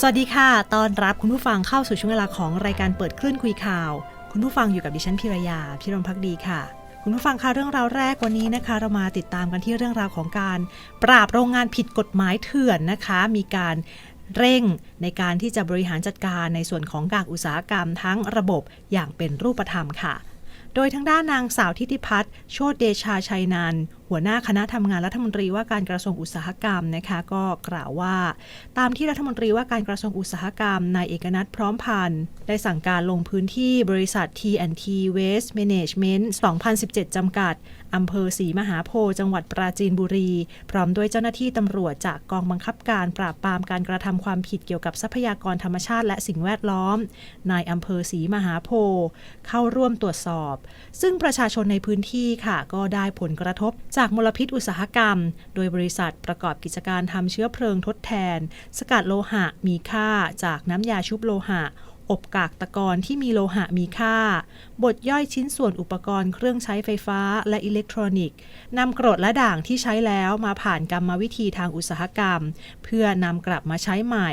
สวัสดีค่ะตอนรับคุณผู้ฟังเข้าสู่ช่วงเวลาของรายการเปิดคลื่นคุยข่าว คุณผู้ฟังอยู่กับดิฉันพิรยา พิรมพักดีค่ะ คุณผู้ฟังคะเรื่องราวแรกวันนี้นะคะ เรามาติดตามกันที่เรื่องราวของการ ปราบโรงงานผิดกฎหมายเถื่อนนะคะ มีการเร่งในการที่จะบริหารจัดการในส่วนของกากอุตสาหกรรมทั้งระบบอย่างเป็นรูปธรรมค่ะ โดยทางด้านนางสาวทิติพัฒน์โชติเดชาชัยนันท์ หัวหน้าคณะทำงานรัฐมนตรีว่าการกระทรวงอุตสาหกรรมนะคะก็กล่าวว่า ตามที่รัฐมนตรีว่าการกระทรวงอุตสาหกรรมนายเอกนัทพร้อมพันธ์ได้สั่งการลงพื้นที่บริษัท T&T Waste Management 2017 จำกัดอำเภอศรีมหาโพธิ์จังหวัดปราจีนบุรี พร้อมด้วยเจ้าหน้าที่ตำรวจจากกองบังคับการปราบปรามการกระทำความผิดเกี่ยวกับทรัพยากรธรรมชาติและสิ่งแวดล้อมนายอำเภอศรีมหาโพธิ์เข้าร่วมตรวจสอบ ซึ่งประชาชนในพื้นที่ค่ะก็ได้ผลกระทบจากมลพิษอุตสาหกรรม โดยบริษัทประกอบกิจการทำเชื้อเพลิงทดแทน สกัดโลหะมีค่าจากน้ำยาชุบโลหะ อบกากตะกอนที่มีโลหะมีค่า บดย่อยชิ้นส่วนอุปกรณ์เครื่องใช้ไฟฟ้าและอิเล็กทรอนิกส์นำกรดและด่างที่ใช้แล้วมาผ่านกรรมวิธีทางอุตสาหกรรม เพื่อนำกลับมาใช้ใหม่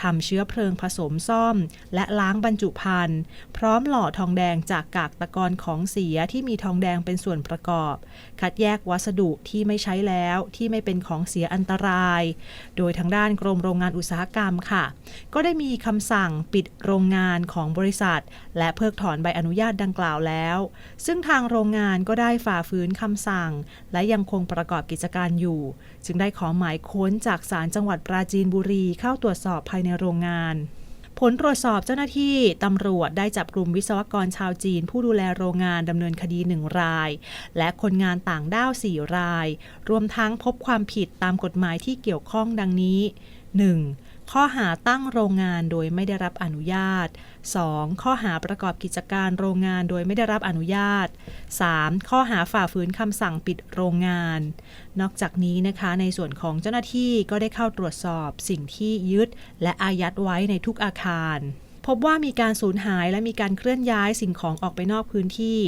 ทำเชื้อเพลิงผสมซ่อม และล้างบรรจุภัณฑ์ พร้อมหล่อทองแดงจากกากตะกอนของเสียที่มีทองแดงเป็นส่วนประกอบ คัดแยกวัสดุที่ไม่ใช้แล้วที่ไม่เป็นของเสียอันตราย โดยทางด้านกรมโรงงานอุตสาหกรรมค่ะ ก็ได้มีคำสั่งปิดโรงงานของบริษัท และเพิกถอนใบอนุญาตดังกล่าวแล้ว ซึ่งทางโรงงานก็ได้ฝ่าฝืนคำสั่ง และยังคงประกอบกิจการอยู่ จึงได้ขอหมายค้นจากศาลจังหวัดปราจีนบุรีเข้าตรวจสอบภายในโรงงานผลตรวจสอบเจ้าหน้าที่ ตำรวจได้จับกลุ่มวิศวกรชาวจีน ผู้ดูแลโรงงานดำเนินคดีหนึ่งราย และคนงานต่างด้าวสี่ราย รวมทั้งพบความผิดตามกฎหมายที่เกี่ยวข้องดังนี้ 1. ข้อหาตั้งโรงงานโดยไม่ได้รับอนุญาต 2. ข้อหาประกอบกิจการโรงงานโดยไม่ได้รับอนุญาต 3. ข้อหาฝ่าฝืนคำสั่งปิดโรงงาน นอกจากนี้นะคะในส่วนของเจ้าหน้าที่ก็ได้เข้าตรวจสอบสิ่งที่ยึดและอายัดไว้ในทุกอาคาร พบว่ามีการสูญหายและมีการเคลื่อนย้ายสิ่งของออกไปนอกพื้นที่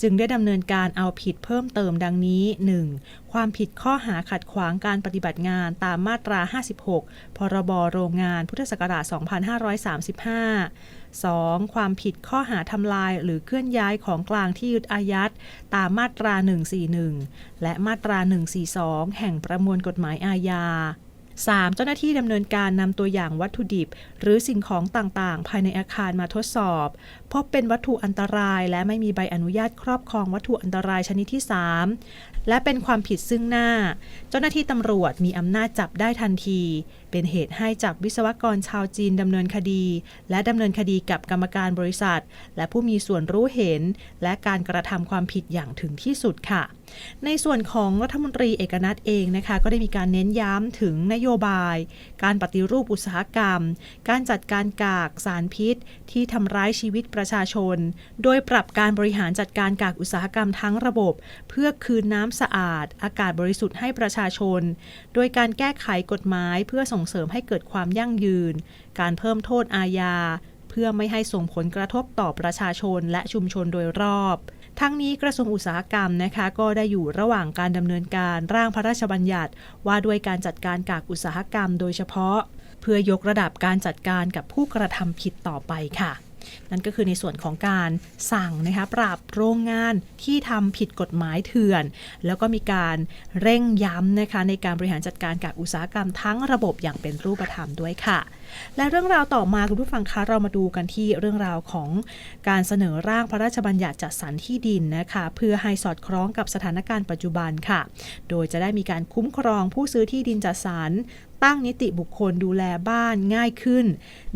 จึงได้ดำเนินการเอาผิดเพิ่มเติมดังนี้ 1. ความผิดข้อหาขัดขวางการปฏิบัติงานตามมาตรา 56 พรบโรงงานพุทธศักราช 2535 2. ความผิดข้อหาทำลายหรือเคลื่อนย้ายของกลางที่ยึดอายัดตามมาตรา 141 และมาตรา 142 แห่งประมวลกฎหมายอาญา 3. เจ้าหน้าที่ดำเนินการนำตัวอย่างวัตถุดิบ หรือสิ่งของต่างๆ ภายในอาคารมาทดสอบ พบเป็นวัตถุอันตรายและไม่มีใบอนุญาตครอบครองวัตถุอันตรายชนิดที่ 3 และเป็นความผิดซึ่งหน้า เจ้าหน้าที่ตำรวจมีอำนาจจับได้ทันที เป็นเหตุให้จับวิศวกรชาวจีนดำเนินคดี และดำเนินคดีกับกรรมการบริษัท และผู้มีส่วนรู้เห็น และการกระทำความผิดอย่างถึงที่สุดค่ะ ในส่วนของรัฐมนตรีเอกนัทเองนะคะก็ได้มีการเน้นย้ำถึงนโยบาย การปฏิรูปอุตสาหกรรม การจัดการกากสารพิษ ที่ทำร้ายชีวิตประชาชน โดยปรับการบริหารจัดการกากอุตสาหกรรมทั้งระบบ เพื่อคืนน้ำสะอาด อากาศบริสุทธิ์ให้ประชาชน โดยการแก้ไขกฎหมายเพื่อส่งเสริมให้เกิดความยั่งยืน การเพิ่มโทษอาญา เพื่อไม่ให้ส่งผลกระทบต่อประชาชนและชุมชนโดยรอบ ทั้งนี้กระทรวงอุตสาหกรรมนะคะก็ได้อยู่ระหว่างการดำเนินการร่างพระราชบัญญัติ ว่าด้วยการจัดการกากอุตสาหกรรมโดยเฉพาะ เพื่อยกระดับการจัดการกับผู้กระทำผิดต่อไปค่ะ นั่นก็คือในส่วนของการสั่งนะคะปราบโรงงานที่ทำผิดกฎหมายเถื่อน แล้วก็มีการเร่งย้ำนะคะในการบริหารจัดการกับอุตสาหกรรมทั้งระบบอย่างเป็นรูปธรรมด้วยค่ะ และเรื่องราวต่อมาคุณผู้ฟังคะเรามาดูกันที่เรื่องราวของการเสนอร่างพระราชบัญญัติจัดสรรที่ดินนะคะเพื่อให้สอดคล้องกับสถานการณ์ปัจจุบันค่ะ โดยจะได้มีการคุ้มครองผู้ซื้อที่ดินจัดสรร ตั้งนิติบุคคลดูแลบ้านง่ายขึ้น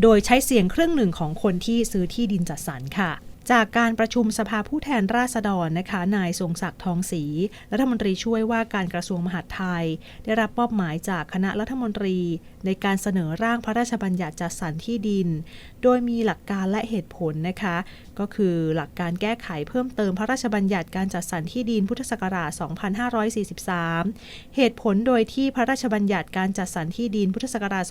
โดยใช้เสียงครึ่งหนึ่งของคนที่ซื้อที่ดินจัดสรรค่ะจากการประชุมสภาผู้แทนราษฎรนะคะ นายทรงศักดิ์ทองศรีรัฐมนตรีช่วยว่าการกระทรวงมหาดไทย ได้รับมอบหมายจากคณะรัฐมนตรี ในการเสนอร่างพระราชบัญญัติจัดสรรที่ดิน โดยมีหลักการและเหตุผลนะคะก็คือหลักการแก้ไขเพิ่มเติมพระราชบัญญัติการจัดสรรที่ดินพุทธศักราช 2543 เหตุผลโดยที่พระราชบัญญัติการจัดสรรที่ดินพุทธศักราช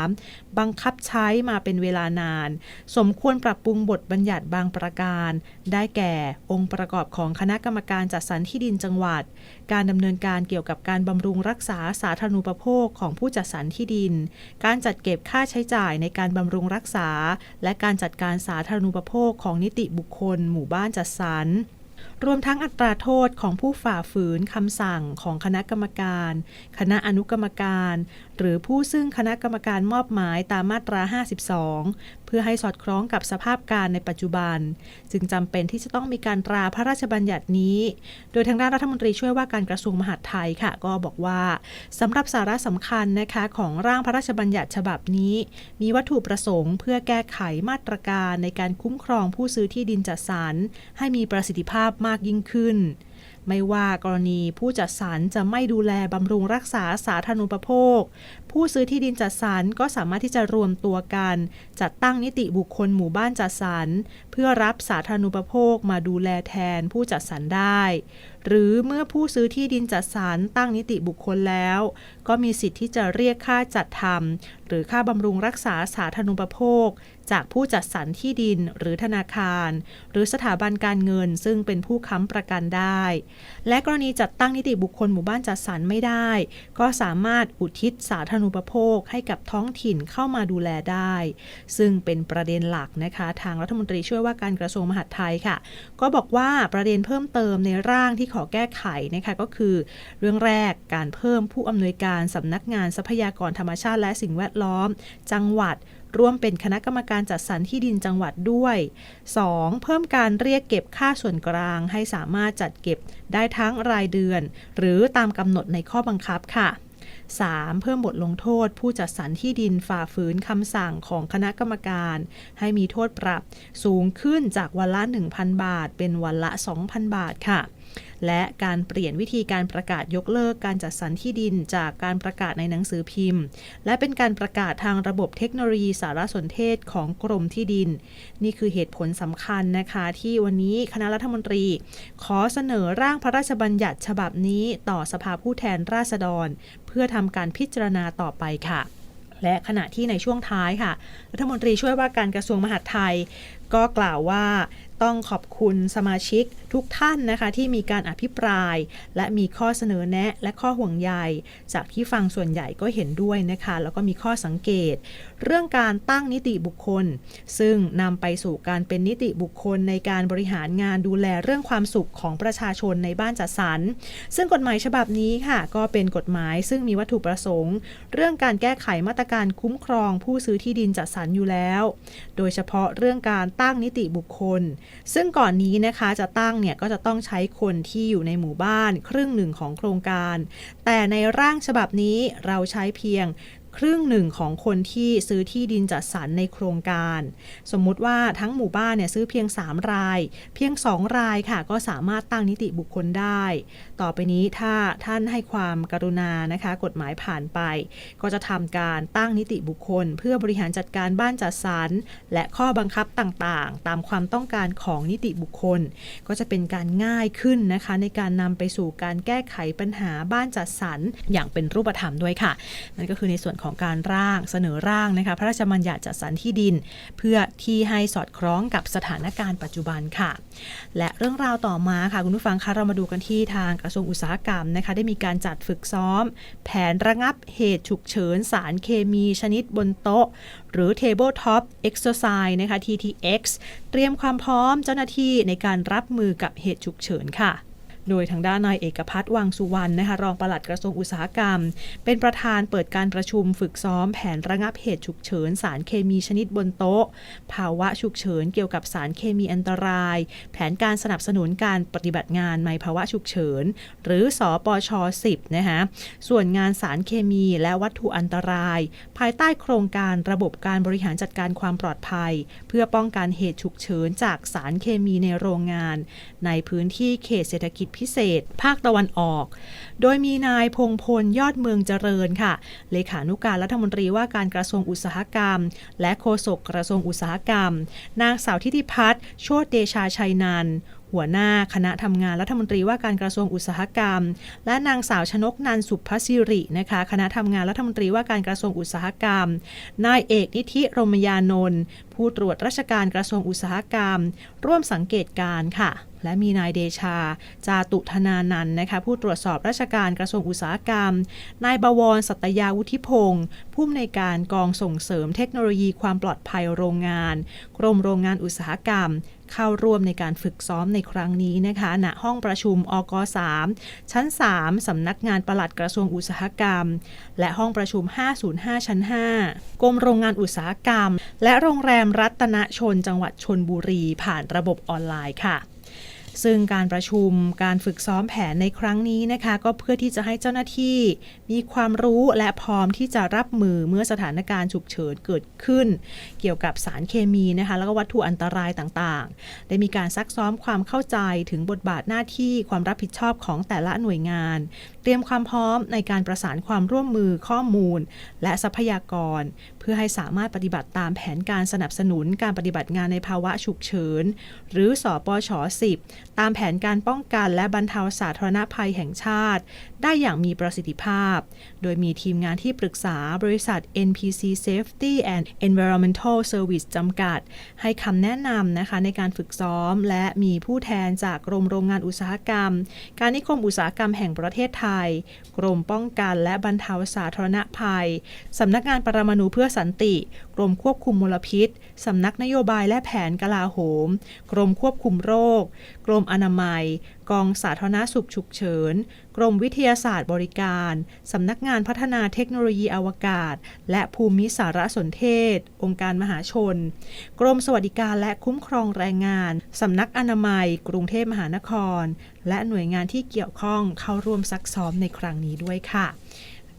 2543 บังคับใช้มาเป็นเวลานาน สมควรปรับปรุงบทบัญญัติบางประการ ได้แก่องค์ประกอบของคณะกรรมการจัดสรรที่ดินจังหวัด การดำเนินการเกี่ยวกับการบำรุงรักษาสาธารณูปโภคของผู้จัดสรรที่ดิน การจัดเก็บค่าใช้จ่ายในการบำรุงรักษา และการจัดการสาธารณูปโภคของนิติบุคคล หมู่บ้านจัดสรรรวมทั้งอัตราโทษของผู้ฝ่าฝืนคำสั่งของคณะกรรมการ คณะอนุกรรมการ หรือผู้ซึ่งคณะกรรมการมอบหมายตามมาตรา 52 เพื่อให้สอดคล้องกับสภาพการในปัจจุบัน จึงจำเป็นที่จะต้องมีการตราพระราชบัญญัตินี้ โดยทางด้านรัฐมนตรีช่วยว่าการกระทรวงมหาดไทยค่ะ ก็บอกว่าสำหรับสาระสำคัญนะคะของร่างพระราชบัญญัติฉบับนี้ มีวัตถุประสงค์เพื่อแก้ไขมาตรการในการคุ้มครองผู้ซื้อที่ดินจัดสรรให้มีประสิทธิภาพมากยิ่งขึ้น ไม่ว่ากรณีผู้จัดสรรจะไม่ดูแลบำรุงรักษาสาธารณูปโภค ผู้ซื้อที่ดินจัดสรรก็สามารถที่จะรวมตัวกัน จัดตั้งนิติบุคคลหมู่บ้านจัดสรรเพื่อรับสาธารณูปโภคมาดูแลแทนผู้จัดสรรได้ หรือเมื่อผู้ซื้อที่ดินจัดสรรตั้งนิติบุคคลแล้ว ก็มีสิทธิ์ที่จะเรียกค่าจัดทำหรือค่าบำรุงรักษาสาธารณูปโภคจากผู้จัดสรรที่ดินหรือธนาคาร หรือสถาบันการเงิน ซึ่งเป็นผู้ค้ำประกันได้ และกรณีจัดตั้งนิติบุคคลหมู่บ้านจัดสรรไม่ได้ ก็สามารถอุทิศสาธารณูปโภคให้กับท้องถิ่นเข้ามาดูแลได้ ซึ่งเป็นประเด็นหลักนะคะ ทางรัฐมนตรีช่วยว่าการกระทรวงมหาดไทยค่ะ ก็บอกว่าประเด็นเพิ่มเติมในร่างที่ขอแก้ไขนะคะก็คือ เรื่องแรกการเพิ่มผู้อำนวยการสำนักงานทรัพยากรธรรมชาติและสิ่งแวดล้อม จังหวัด ร่วมเป็นคณะกรรมการจัดสรรที่ดินจังหวัดด้วย 2. เพิ่มการเรียกเก็บค่าส่วนกลางให้สามารถจัดเก็บได้ทั้งรายเดือน หรือตามกำหนดในข้อบังคับค่ะ 3. เพิ่มบทลงโทษผู้จัดสรรที่ดินฝ่าฝืนคำสั่งของคณะกรรมการ ให้มีโทษปรับสูงขึ้นจากวันละ 1,000 บาท เป็นวันละ 2,000 บาทค่ะ และการเปลี่ยนวิธีการประกาศยกเลิกการจัดสรรที่ดินจากการประกาศในหนังสือพิมพ์ และเป็นการประกาศทางระบบเทคโนโลยีสารสนเทศของกรมที่ดิน นี่คือเหตุผลสำคัญนะคะที่วันนี้คณะรัฐมนตรี ขอเสนอร่างพระราชบัญญัติฉบับนี้ต่อสภาผู้แทนราษฎร เพื่อทำการพิจารณาต่อไปค่ะและขณะที่ในช่วงท้ายค่ะ รัฐมนตรีช่วยว่าการกระทรวงมหาดไทย ก็กล่าวว่า ต้องขอบคุณสมาชิกทุกท่านนะคะ ที่มีการอภิปราย และมีข้อเสนอแนะและข้อห่วงใย จากที่ฟังส่วนใหญ่ก็เห็นด้วยนะคะ แล้วก็มีข้อสังเกต เรื่องการตั้งนิติบุคคล ซึ่งนำไปสู่การเป็นนิติบุคคลในการบริหารงานดูแลเรื่องความสุขของประชาชนในบ้านจัดสรรซึ่งกฎหมายฉบับนี้ค่ะ ก็เป็นกฎหมายซึ่งมีวัตถุประสงค์ เรื่องการแก้ไขมาตรการคุ้มครอง ผู้ซื้อที่ดินจัดสรรอยู่แล้ว โดยเฉพาะเรื่องการตั้งนิติบุคคลซึ่งก่อนนี้นะคะจะตั้งเนี่ยก็จะต้องใช้คนที่อยู่ในหมู่บ้านครึ่งหนึ่งของโครงการ แต่ในร่างฉบับนี้เราใช้เพียง ครึ่งหนึ่งของคนที่ซื้อที่ดินจัดสรรในโครงการ สมมุติว่าทั้งหมู่บ้านเนี่ยซื้อเพียง 3 ราย เพียง 2 รายค่ะ ก็สามารถตั้งนิติบุคคลได้ ต่อไปนี้ถ้าท่านให้ความกรุณานะคะ กฎหมายผ่านไป ก็จะทำการตั้งนิติบุคคล เพื่อบริหารจัดการบ้านจัดสรรและข้อบังคับต่างๆ ตามความต้องการของนิติบุคคล ก็จะเป็นการง่ายขึ้นนะคะ ในการนำไปสู่การแก้ไขปัญหาบ้านจัดสรรอย่างเป็นรูปธรรมด้วยค่ะนั่นก็คือในส่วนของการร่างเสนอร่างนะคะพระราชบัญญัติจัดสรรที่ดิน เพื่อที่ให้สอดคล้องกับสถานการณ์ปัจจุบันค่ะ และเรื่องราวต่อมาค่ะคุณผู้ฟังคะเรามาดูกันที่ทางกระทรวงอุตสาหกรรมนะคะได้มีการจัดฝึกซ้อม แผนระงับเหตุฉุกเฉินสารเคมีชนิดบนโต๊ะ หรือ Tabletop Exercise นะคะ TTX เตรียมความพร้อมเจ้าหน้าที่ในการรับมือกับเหตุฉุกเฉินค่ะ โดยทางด้านนายเอกพัฒน์วังสุวรรณนะคะรองปลัดกระทรวงอุตสาหกรรม เป็นประธานเปิดการประชุมฝึกซ้อมแผนระงับเหตุฉุกเฉินสารเคมีชนิดบนโต๊ะ ภาวะฉุกเฉินเกี่ยวกับสารเคมีอันตราย แผนการสนับสนุนการปฏิบัติงานในภาวะฉุกเฉิน หรือสอปช 10 นะคะส่วนงานสารเคมีและวัตถุอันตราย ภายใต้โครงการระบบการบริหารจัดการความปลอดภัย เพื่อป้องกันเหตุฉุกเฉินจากสารเคมีในโรงงาน ในพื้นที่เขตเศรษฐกิจพิเศษ ภาคตะวันออก โดยมีนายพงพลยอดเมืองเจริญค่ะ เลขานุการรัฐมนตรีว่าการกระทรวงอุตสาหกรรม และโฆษกกระทรวงอุตสาหกรรม นางสาวทิติพัฒน์โชติเดชาชัยนันท์ หัวหน้าคณะทำงานรัฐมนตรีว่าการกระทรวงอุตสาหกรรม และนางสาวชนกนันสุภศิรินะคะคณะทำงานรัฐมนตรีว่าการกระทรวงอุตสาหกรรม นายเอกนิธิรมยานนท์ผู้ตรวจราชการกระทรวงอุตสาหกรรม ร่วมสังเกตการ์ค่ะ และมีนายเดชา จาตุธนานันนะคะผู้ตรวจสอบราชการกระทรวงอุตสาหกรรม นายบวรสัตยาวุฒิพงศ์ผู้อำนวยการกองส่งเสริมเทคโนโลยีความปลอดภัยโรงงาน กรมโรงงานอุตสาหกรรม เข้าร่วมในการฝึกซ้อมในครั้งนี้นะคะณห้องประชุมอก3ชั้น 3 สำนักงานปลัดกระทรวงอุตสาหกรรม และห้องประชุม 505 ชั้น 5 กรมโรงงานอุตสาหกรรม และโรงแรมรัตนชนจังหวัดชนบุรีผ่านระบบออนไลน์ค่ะ ซึ่งการประชุมการฝึกซ้อมแผนในครั้งนี้นะคะ ก็เพื่อที่จะให้เจ้าหน้าที่ มีความรู้และพร้อมที่จะรับมือเมื่อสถานการณ์ฉุกเฉินเกิดขึ้น เกี่ยวกับสารเคมีนะคะแล้วก็วัตถุอันตรายต่างๆ ได้มีการซักซ้อมความเข้าใจถึงบทบาทหน้าที่ความรับผิดชอบของแต่ละหน่วยงาน เตรียมความพร้อมในการประสานความร่วมมือข้อมูล และทรัพยากร เพื่อให้สามารถปฏิบัติตามแผนการสนับสนุนการปฏิบัติงานในภาวะฉุกเฉิน หรือสอปช10 ตามแผนการป้องกันและบรรเทาสาธารณภัยแห่งชาติ ได้อย่างมีประสิทธิภาพ โดยมีทีมงานที่ปรึกษาบริษัท NPC Safety and Environmental Service จำกัด ให้คำแนะนำนะคะในการฝึกซ้อม และมีผู้แทนจากกรมโรงงานอุตสาหกรรม การนิคมอุตสาหกรรมแห่งประเทศไทย กรมป้องกันและบรรเทาสาธารณภัยสำนักงานปรมาณูเพื่อสันติ กรมควบคุมมลพิษ สำนักนโยบายและแผนกลาโหม กรมควบคุมโรค กรมอนามัย กองสาธารณสุขฉุกเฉิน กรมวิทยาศาสตร์บริการ สำนักงานพัฒนาเทคโนโลยีอวกาศ และภูมิสารสนเทศ องค์การมหาชน กรมสวัสดิการและคุ้มครองแรงงาน สำนักอนามัย กรุงเทพมหานคร และหน่วยงานที่เกี่ยวข้องเข้าร่วมซักซ้อมในครั้งนี้ด้วยค่ะ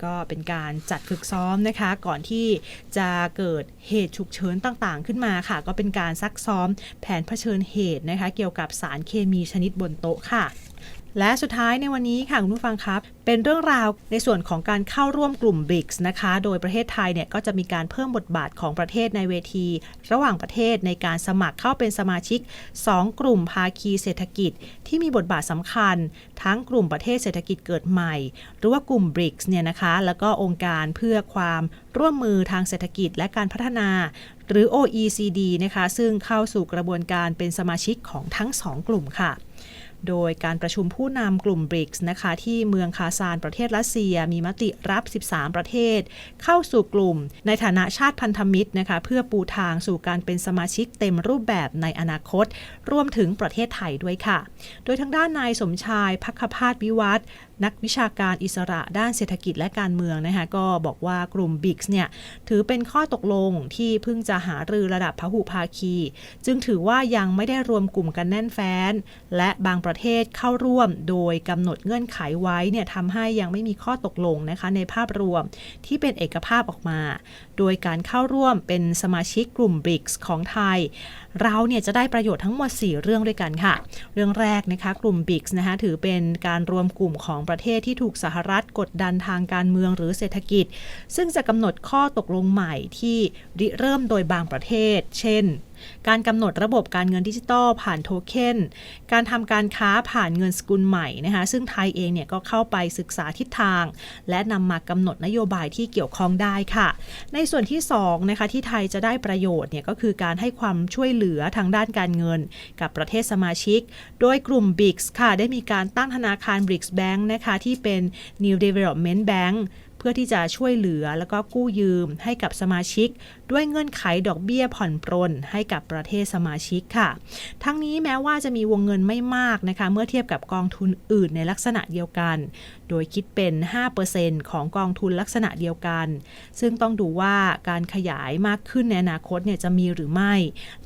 ก็เป็นการจัดฝึกซ้อมนะคะ ก่อนที่จะเกิดเหตุฉุกเฉินต่างๆ ขึ้นมาค่ะ ก็เป็นการซักซ้อมแผนเผชิญเหตุนะคะ เกี่ยวกับสารเคมีชนิดบนโต๊ะค่ะ และสุดท้ายในวันนี้ค่ะคุณผู้ฟังครับ เป็นเรื่องราวในส่วนของการเข้าร่วมกลุ่ม BRICS นะคะ โดยประเทศไทยเนี่ยก็จะมีการเพิ่มบทบาทของประเทศในเวที ระหว่างประเทศในการสมัครเข้าเป็นสมาชิก 2 กลุ่มภาคีเศรษฐกิจ ที่มีบทบาทสำคัญ ทั้งกลุ่มประเทศเศรษฐกิจเกิดใหม่ หรือว่ากลุ่ม BRICS เนี่ยนะคะ แล้วก็องค์การเพื่อความร่วมมือทางเศรษฐกิจและการพัฒนา หรือ OECD นะคะ ซึ่งเข้าสู่กระบวนการเป็นสมาชิกของทั้ง 2 กลุ่มค่ะ โดยการประชุมผู้นำกลุ่ม BRICS นะคะ ที่เมืองคาซานประเทศรัสเซีย มีมติรับ 13 ประเทศ เข้าสู่กลุ่ม ในฐานะชาติพันธมิตรนะคะ เพื่อปูทางสู่การเป็นสมาชิกเต็มรูปแบบในอนาคต รวมถึงประเทศไทยด้วยค่ะ โดยทางด้านนายสมชายพักพาดวิวัฒนักวิชาการอิสระด้านเศรษฐกิจและการเมืองนะคะก็บอกว่ากลุ่ม BRICS เนี่ยถือเป็นข้อตกลงที่เพิ่งจะหารือระดับพหุภาคี จึงถือว่ายังไม่ได้รวมกลุ่มกันแน่นแฟ้น และบางประเทศเข้าร่วมโดยกำหนดเงื่อนไขไว้เนี่ยทำให้ยังไม่มีข้อตกลงนะคะในภาพรวมที่เป็นเอกภาพออกมาโดยการเข้าร่วมเป็นสมาชิกกลุ่ม BRICS ของไทย เราเนี่ยจะได้ประโยชน์ทั้งหมด 4 เรื่องด้วยกันค่ะ เรื่องแรกนะคะกลุ่ม BRICS นะคะถือเป็นการรวมกลุ่มของประเทศที่ถูกสหรัฐกดดันทางการเมืองหรือเศรษฐกิจ ซึ่งจะกำหนดข้อตกลงใหม่ที่ริเริ่มโดยบางประเทศ เช่น การกำหนดระบบการเงินดิจิตอลผ่านโทเค็น การทำการค้าผ่านเงินสกุลใหม่นะคะซึ่งไทยเองเนี่ยก็เข้าไปศึกษาทิศทาง และนำมากำหนดนโยบายที่เกี่ยวข้องได้ค่ะ ในส่วนที่2นะคะที่ไทยจะได้ประโยชน์เนี่ยก็คือการให้ความช่วยเหลือทางด้านการเงิน กับประเทศสมาชิก โดยกลุ่ม BRICS ค่ะได้มีการตั้งธนาคาร BRICS Bank นะคะที่เป็น New Development Bank พื่อที่จะช่วยเหลือแล้วก็กู้ยืมให้กับสมาชิก ด้วยเงื่อนไขดอกเบี้ยผ่อนปรนให้กับประเทศสมาชิกค่ะ ทั้งนี้แม้ว่าจะมีวงเงินไม่มากนะคะเมื่อเทียบกับกองทุนอื่นในลักษณะเดียวกัน โดยคิดเป็น 5%ของกองทุนลักษณะเดียวกัน ซึ่งต้องดูว่าการขยายมากขึ้นในอนาคตเนี่ยจะมีหรือไม่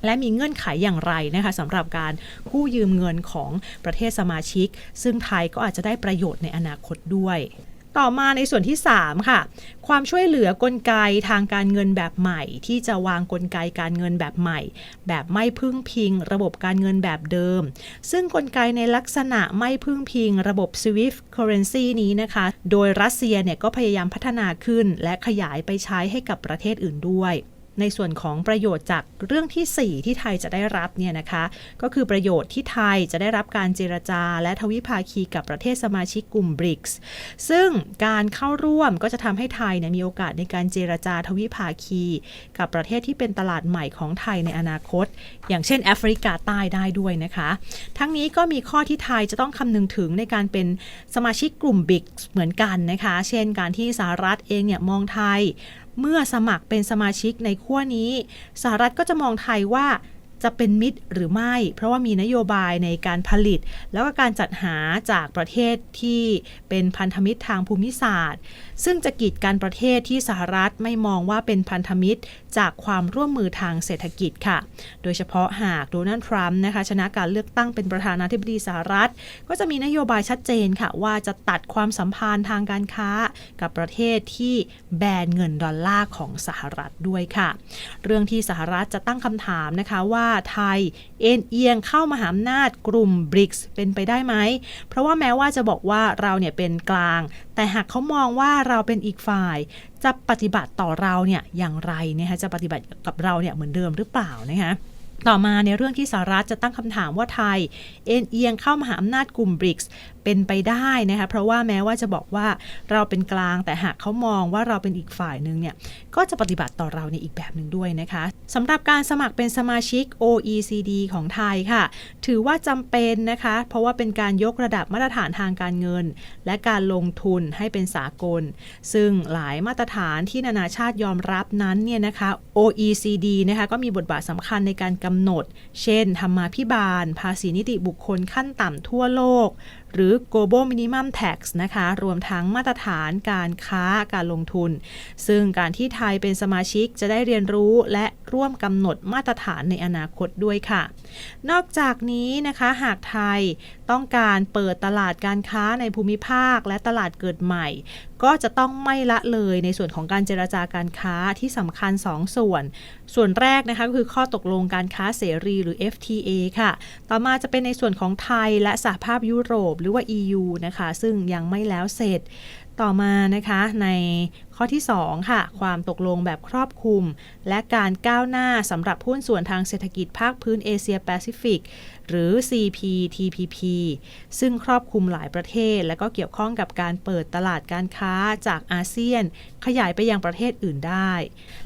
และมีเงื่อนไขอย่างไรนะคะสำหรับการกู้ยืมเงินของประเทศสมาชิก ซึ่งไทยก็อาจจะได้ประโยชน์ในอนาคตด้วย ต่อมาในส่วนที่ 3 ค่ะ ความช่วยเหลือกลไกทางการเงินแบบใหม่ ที่จะวางกลไกการเงินแบบใหม่ แบบไม่พึ่งพิง ระบบการเงินแบบเดิม ซึ่งกลไกในลักษณะไม่พึ่งพิง ระบบ SWIFT currency นี้นะคะ โดยรัสเซียเนี่ยก็พยายามพัฒนาขึ้น และขยายไปใช้ให้กับประเทศอื่นด้วย ในส่วนของประโยชน์จากเรื่องที่ 4 ที่ไทยจะได้รับเนี่ยนะคะ ก็คือประโยชน์ที่ไทยจะได้รับการเจรจา และทวิภาคีกับประเทศสมาชิกกลุ่ม BRICS ซึ่งการเข้าร่วมก็จะทำให้ไทยเนี่ยมีโอกาสในการเจรจาทวิภาคี กับประเทศที่เป็นตลาดใหม่ของไทยในอนาคต อย่างเช่นแอฟริกาใต้ได้ด้วยนะคะ ทั้งนี้ก็มีข้อที่ไทยจะต้องคำนึงถึงในการเป็นสมาชิกกลุ่ม BRICS เหมือนกันนะคะ เช่น การที่สหรัฐเองเนี่ยมองไทย เมื่อสมัครเป็นสมาชิกในขั้วนี้สหรัฐก็จะมองไทยว่า จะเป็นมิตรหรือไม่ เพราะว่ามีนโยบายในการผลิต แล้วก็การจัดหาจากประเทศที่เป็นพันธมิตรทางภูมิศาสตร์ ซึ่งจะกีดกันประเทศที่สหรัฐไม่มองว่าเป็นพันธมิตรจากความร่วมมือทางเศรษฐกิจค่ะ โดยเฉพาะหากโดนัลด์ทรัมป์นะคะชนะการเลือกตั้งเป็นประธานาธิบดีสหรัฐ ก็จะมีนโยบายชัดเจนค่ะ ว่าจะตัดความสัมพันธ์ทางการค้ากับประเทศที่แบนเงินดอลลาร์ของสหรัฐด้วยค่ะ เรื่องที่สหรัฐจะตั้งคำถามนะคะว่าไทย เอ็นเอียงเข้ามหาอำนาจกลุ่มบริกส์เป็นไปได้ไหม เพราะว่าแม้ว่าจะบอกว่าเราเนี่ยเป็นกลาง แต่หากเขามองว่าเราเป็นอีกฝ่าย จะปฏิบัติต่อเราเนี่ยอย่างไรนะคะจะปฏิบัติกับเราเนี่ยเหมือนเดิมหรือเปล่านะคะต่อมาในเรื่องที่สหรัฐจะตั้งคำถามว่าไทย เอ็นเอียงเข้ามหาอำนาจกลุ่มบริกส์ เป็นไปได้นะคะเพราะว่าแม้ว่าจะบอกว่าเราเป็นกลางแต่หากเขามองว่าเราเป็นอีกฝ่ายหนึ่งเนี่ยก็จะปฏิบัติต่อเราในอีกแบบหนึ่งด้วยนะคะสำหรับการสมัครเป็นสมาชิก OECD ของไทยค่ะ ถือว่าจำเป็นนะคะ เพราะว่าเป็นการยกระดับมาตรฐานทางการเงิน และการลงทุนให้เป็นสากล ซึ่งหลายมาตรฐานที่นานาชาติยอมรับนั้นเนี่ยนะคะ OECD นะคะก็มีบทบาทสำคัญในการกำหนด เช่นธรรมาภิบาล ภาษีนิติบุคคลขั้นต่ำทั่วโลก หรือ global minimum tax นะคะ รวมทั้งมาตรฐานการค้าการลงทุน ซึ่งการที่ไทยเป็นสมาชิกจะได้เรียนรู้และร่วมกำหนดมาตรฐานในอนาคตด้วยค่ะ นอกจากนี้นะคะหากไทยต้องการเปิดตลาดการค้าในภูมิภาคและตลาดเกิดใหม่ ก็จะต้องไม่ละเลยในส่วนของการเจรจาการค้าที่สำคัญ2ส่วน ส่วนแรกนะคะก็คือข้อตกลงการค้าเสรีหรือ FTA ค่ะ ต่อมาจะเป็นในส่วนของไทยและสหภาพยุโรปหรือว่า EU นะคะ ซึ่งยังไม่แล้วเสร็จต่อมานะคะใน ข้อที่ 2 ค่ะ ความตกลงแบบครอบคลุม และการก้าวหน้าสำหรับหุ้นส่วนทางเศรษฐกิจภาคพื้นเอเชียแปซิฟิกหรือ CPTPP ซึ่งครอบคลุมหลายประเทศ และก็เกี่ยวข้องกับการเปิดตลาดการค้าจากอาเซียน ขยายไปยังประเทศอื่นได้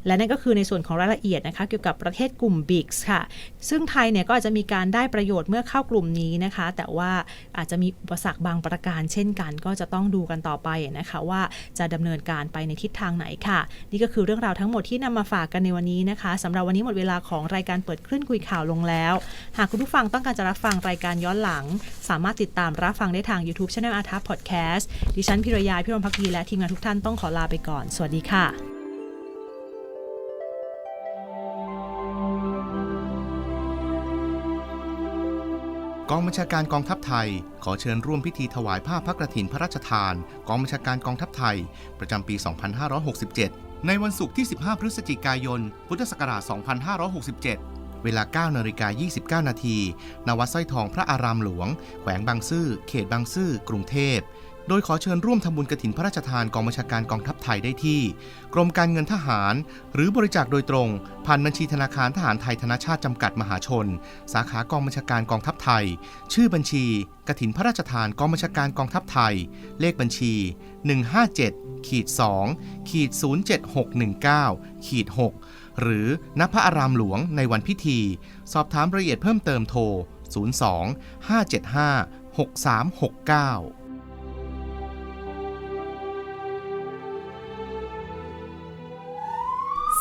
และนั่นก็คือในส่วนของรายละเอียดนะคะเกี่ยวกับประเทศกลุ่ม BRICS ค่ะ ซึ่งไทยเนี่ยก็อาจจะมีการได้ประโยชน์เมื่อเข้ากลุ่มนี้นะคะ แต่ว่าอาจจะมีอุปสรรคบางประการเช่นกัน ก็จะต้องดูกันต่อไปนะคะว่าจะดำเนินการไปในทิศทางไหนค่ะ นี่ก็คือเรื่องราวทั้งหมดที่นำมาฝากกันในวันนี้นะคะสำหรับวันนี้หมดเวลาของรายการเปิดคลื่นคุยข่าวลงแล้ว หากคุณผู้ฟังต้องการจะรับฟังรายการย้อนหลัง สามารถติดตามรับฟังได้ทาง YouTube Channel อาทัพพอดแคสต์ดิฉันพิรยาพิรมพักดีและทีมงานทุกท่านต้องขอลาไปก่อน สวัสดีค่ะ กองบัญชาการกองทัพไทย ขอเชิญร่วมพิธีถวายผ้าพระกรถินพระราชทาน กองบัญชาการกองทัพไทย ประจำปี 2567 ในวันศุกร์ที่ 15 พฤศจิกายน พุทธศักราช 2567 เวลา 9นาฬิกา29 นาที ณ วัดสร้อยทองพระอารามหลวง แขวงบางซื่อ เขตบางซื่อ กรุงเทพ โดยขอเชิญร่วมทำบุญกฐินพระราชทานกองบัญชาการกองทัพไทยได้ที่ กรมการเงินทหาร หรือบริจาคโดยตรง ผ่านบัญชีธนาคารทหารไทยธนชาติจำกัดมหาชน สาขากองบัญชาการกองทัพไทย ชื่อบัญชีกฐินพระราชทานกองบัญชาการกองทัพไทย เลขบัญชี 157ขีด2ขีด07619ขีด6หรือณพระอารามหลวงในวันพิธี สอบถามรายละเอียดเพิ่มเติมโทร 02 575 6369